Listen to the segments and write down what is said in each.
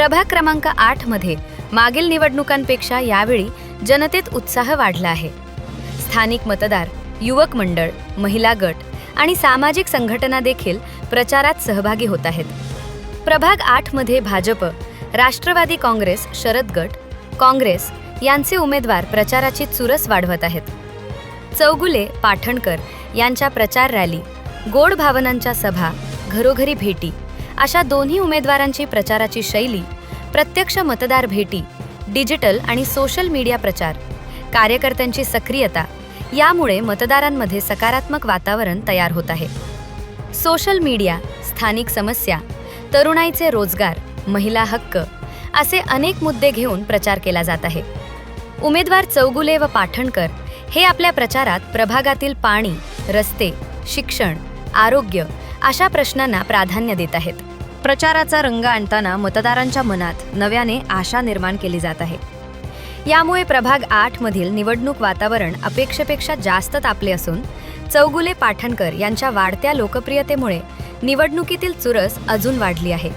प्रभाग क्रमांक आठमध्ये मागील निवडणुकांपेक्षा यावेळी जनतेत उत्साह वाढला आहे. स्थानिक मतदार युवक मंडळ महिला गट आणि सामाजिक संघटना देखील प्रचारात सहभागी होत आहेत. प्रभाग आठमध्ये भाजप राष्ट्रवादी काँग्रेस शरद गट काँग्रेस यांचे उमेदवार प्रचाराची चुरस वाढवत आहेत. चौगुले पाठणकर यांच्या प्रचार रॅली गोड भावनांच्या सभा घरोघरी भेटी अशा दोन्ही उमेदवारांची प्रचाराची शैली प्रत्यक्ष मतदार भेटी डिजिटल आणि सोशल मीडिया प्रचार कार्यकर्त्यांची सक्रियता यामुळे मतदारांमध्ये सकारात्मक वातावरण तयार होत आहे. सोशल मीडिया स्थानिक समस्या तरुणाईचे रोजगार महिला हक्क असे अनेक मुद्दे घेऊन प्रचार केला जात आहे. उमेदवार चौगुले व पाठणकर हे आपल्या प्रचारात प्रभागातील पाणी रस्ते शिक्षण आरोग्य अशा प्रश्नांना प्राधान्य देत आहेत. प्रचाराचा रंग आणताना मतदारांच्या मनात नव्याने आशा निर्माण केली जात आहे. यामुळे प्रभाग आठमधील निवडणूक वातावरण अपेक्षेपेक्षा जास्त तापले असून चौगुले पाठणकर यांच्या वाढत्या लोकप्रियतेमुळे निवडणुकीतील चुरस अजून वाढली आहे.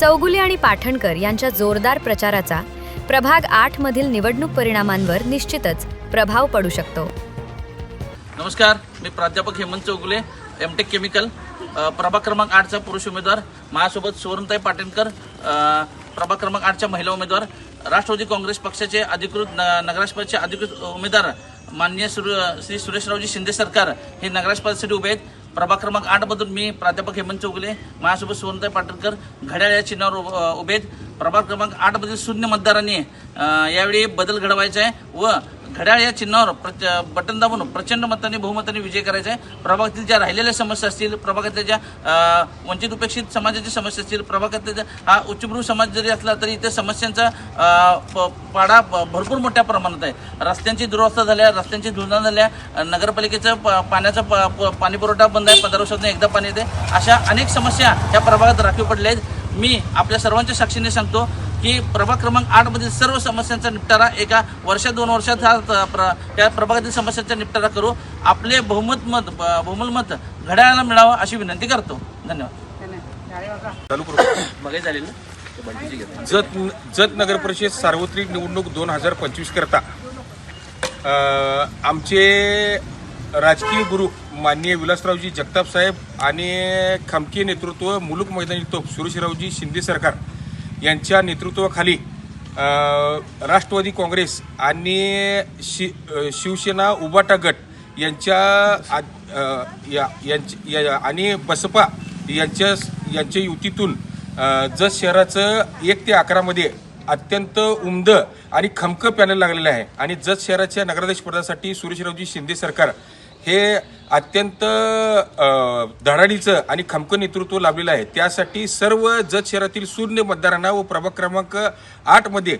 चौगुले आणि पाठणकर यांच्या जोरदार प्रचाराचा प्रभाग आठमधील निवडणूक परिणामांवर निश्चितच प्रभाव पडू शकतो. नमस्कार मी प्राध्यापक हेमंत चौगुले एमटेक केमिकल प्रभाग क्रमांक आठचा पुरुष उमेदवार माझ्यासोबत सुवर्णताई पाटणकर अ, प्रभाग क्रमांक आठच्या महिला उमेदवार राष्ट्रवादी काँग्रेस पक्षाचे अधिकृत न- अधिकृत उमेदवार माननीय सुर- श्री सुरेशरावजी शिंदे सरकार हे नगराध्यक्षपदासाठी उभे आहेत. प्रभाग क्रमांक आठमधून मी प्राध्यापक हेमंत चौगुले माझ्यासोबत सुवर्णताई पाटणकर घड्याळ या चिन्हावर उभे आहेत. प्रभाग क्रमांक आठमधील शून्य मतदारांनी यावेळी बदल घडवायचा आहे व घड्याळ या चिन्हावर प्रच बटन दाबून प्रचंड मताने बहुमताने विजय करायचा आहे. प्रभागातील ज्या राहिलेल्या समस्या असतील प्रभागातल्या ज्या वंचित उपेक्षित समाजाची समस्या असतील प्रभागातल्या हा उच्चभ्रू समाज जरी असला तरी इथे समस्यांचा प- पाडा भरपूर मोठ्या प्रमाणात आहे. रस्त्यांची दुरवस्था झाल्या रस्त्यांची धुळणा झाल्या नगरपालिकेचं प- पाण्याचा प- प- पाणी पुरवठा बंद आहे पंधरा वर्षातून एकदा पाणी येते. अशा अनेक समस्या या प्रभागात राखीव पडल्या आहेत. मी आपल्या सर्वांच्या साक्षीने सांगतो की प्रभाग क्रमांक आठ मधील सर्व समस्यांचा निपटारा एका वर्षात दोन वर्षात हा त्या प्रभागातील समस्यांचा निपटारा करू. आपले बहुमत मत बहुमल मत घड्याळाला मिळावं अशी विनंती करतो. धन्यवाद. जत जत नगर परिषद सार्वत्रिक निवडणूक दोन हजार पंचवीस करता. आमचे राजकीय गुरु माननीय विलासरावजी जगताप साहेब आणि खमकी नेतृत्व मुलुक मैदानी तोप सुरेशरावजी शिंदे सरकार यांच्या नेतृत्वाखाली राष्ट्रवादी काँग्रेस आणि शि शिवसेना उबाटा गट यांच्या आद- या- या- आणि बसपा यांच्या यांच्या युतीतून अ, जत शहराचं एक ते अकरामध्ये अत्यंत उमद आणि खमकं पॅनल लागलेलं आहे. आणि जत शहराच्या नगराध्यक्ष पदासाठी सुरेशरावजी शिंदे सरकार हे अत्यंत धडाडीचं आणि खमकं नेतृत्व लाभलेलं आहे. त्यासाठी सर्व जत शहरातील शून्य मतदारांना व प्रभाग क्रमांक आठमध्ये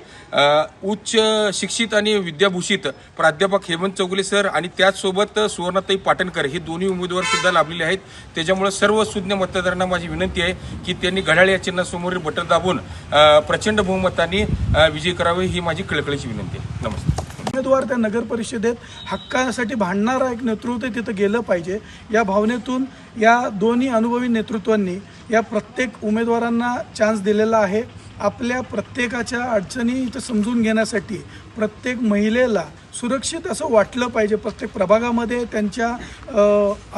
उच्च शिक्षित आणि विद्याभूषित प्राध्यापक हेमंत चौगुले सर आणि त्याचसोबत सुवर्णाताई पाटणकर हे दोन्ही उमेदवार सुद्धा लाभलेले आहेत. त्याच्यामुळे सर्व शून्य मतदारांना माझी विनंती आहे की त्यांनी घड्याळ या चिन्हासमोरील बटन दाबून प्रचंड बहुमतांनी विजय करावे ही माझी कळकळीची विनंती आहे. नमस्कार. उमेदवार त्या नगर परिषदेत हक्कासाठी भांडणारा एक नेतृत्व तिथं गेलं पाहिजे. या भावनेतून या दोन्ही अनुभवी नेतृत्वांनी या प्रत्येक उमेदवारांना चान्स दिलेला आहे. आपल्या प्रत्येकाच्या अडचणी इथं समजून घेण्यासाठी प्रत्येक महिलेला सुरक्षित असं वाटलं पाहिजे. प्रत्येक प्रभागामध्ये त्यांच्या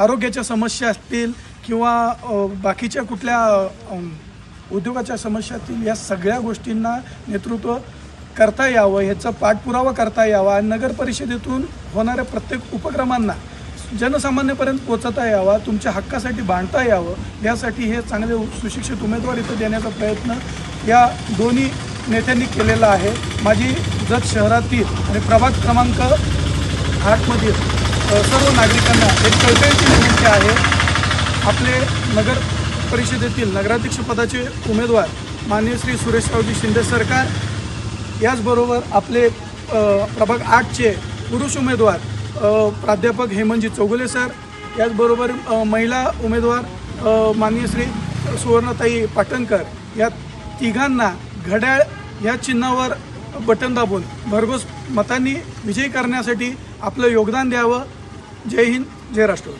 आरोग्याच्या समस्या असतील किंवा बाकीच्या कुठल्या उद्योगाच्या समस्या असतील या सगळ्या गोष्टींना नेतृत्व करता यावं ह्याचा पाठपुरावा करता यावा. आणि नगर परिषदेतून होणाऱ्या प्रत्येक उपक्रमांना जनसामान्यपर्यंत पोचता यावा तुमच्या हक्कासाठी बांधता यावं. यासाठी हे चांगले सुशिक्षित उमेदवार इथं देण्याचा प्रयत्न या दोन्ही नेत्यांनी केलेला आहे. माझी जत शहरातील आणि प्रभाग क्रमांक आठमधील सर्व नागरिकांना एक कळकळीची विनंती आहे. आपले नगर परिषदेतील नगराध्यक्षपदाचे उमेदवार माननीय श्री सुरेशरावजी शिंदे सरकार याचबरोबर आपले प्रभाग आठचे पुरुष उमेदवार प्राध्यापक हेमंतजी चौगुले सर याचबरोबर महिला उमेदवार माननीय श्री सुवर्णताई पाटणकर या तिघांना घड्याळ या चिन्हावर बटन दाबून भरघोस मतांनी विजयी करण्यासाठी आपलं योगदान द्यावं. जय हिंद जय राष्ट्र